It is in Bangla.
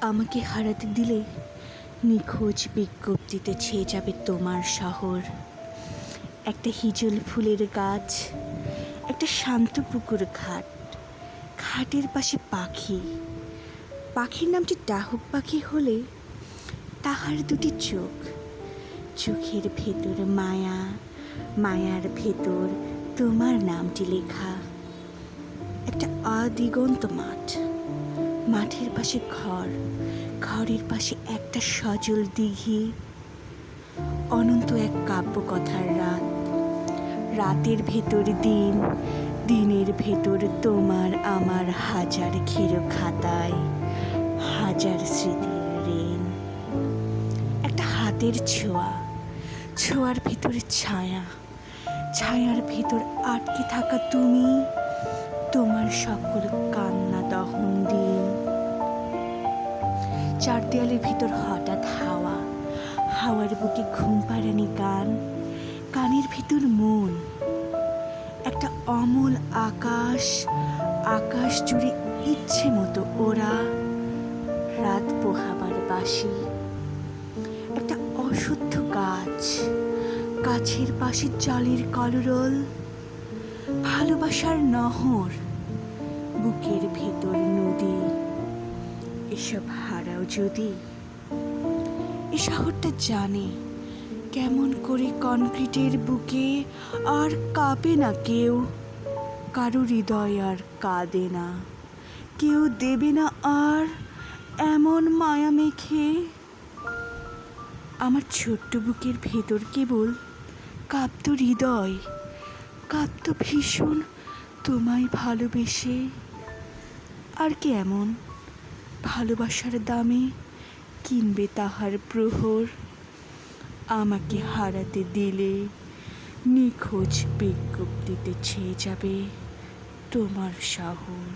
আমাকে হারাতে দিলে নিখোঁজ বিজ্ঞপ্তিতে ছেয়ে যাবে তোমার শহর। একটা হিজল ফুলের গাছ, একটা শান্ত পুকুর ঘাট, ঘাটের পাশে পাখি। পাখির নামটি ডাহুক পাখি হলে তাহার দুটি চোখ, চোখের ভেতর মায়া, মায়ার ভেতর তোমার নামটি লেখা। একটা আদিগন্ত মাঠ। মাঠের পাশে ঘর, ঘরের পাশে একটা সজল দিঘি, অনন্ত এক কাব্যকথার রাত। রাতের ভেতর দিন, দিনের ভেতর তোমার আমার হাজার ঘেরো খাতায়, হাজার স্মৃতির ঋণ। একটা হাতের ছোঁয়া, ছোঁয়ার ভেতরে ছায়া, ছায়ার ভেতর আটকে থাকা তুমি, তোমার সকল কান্না দহন চার দেয়ালের ভিতর হঠাৎ হাওয়া। হাওয়ার বুকে ঘুম পাড়ানি গান কানের ভিতর মন। একটা অমল আকাশ আকাশ জুড়ে ইচ্ছে মতো ওরা রাত পোহাবার বাসি একটা অশুদ্ধ গাছ। গাছের পাশে জলের কলরল। ভালোবাসার নহর। বুকের ভেতর নদী। এসব হারাও যদি? এ শহরটা জানে কেমন করে কনক্রিটের বুকে আর কাঁপে না কেউ। কারও হৃদয় আর কাঁদে না, কেউ দেবে না আর এমন মায়া মেখে। আমার ছোট্ট বুকের ভেতর কেবল কাঁপত হৃদয়, কাঁপত ভীষণ তোমায় ভালোবেসে। আর কি এমন ভালোবাসার দামে কিনবে তাহার প্রহর। আমাকে হারাতে দিলে নিখোঁজ বিজ্ঞপ্তিতে ছেয়ে যাবে তোমার শহর।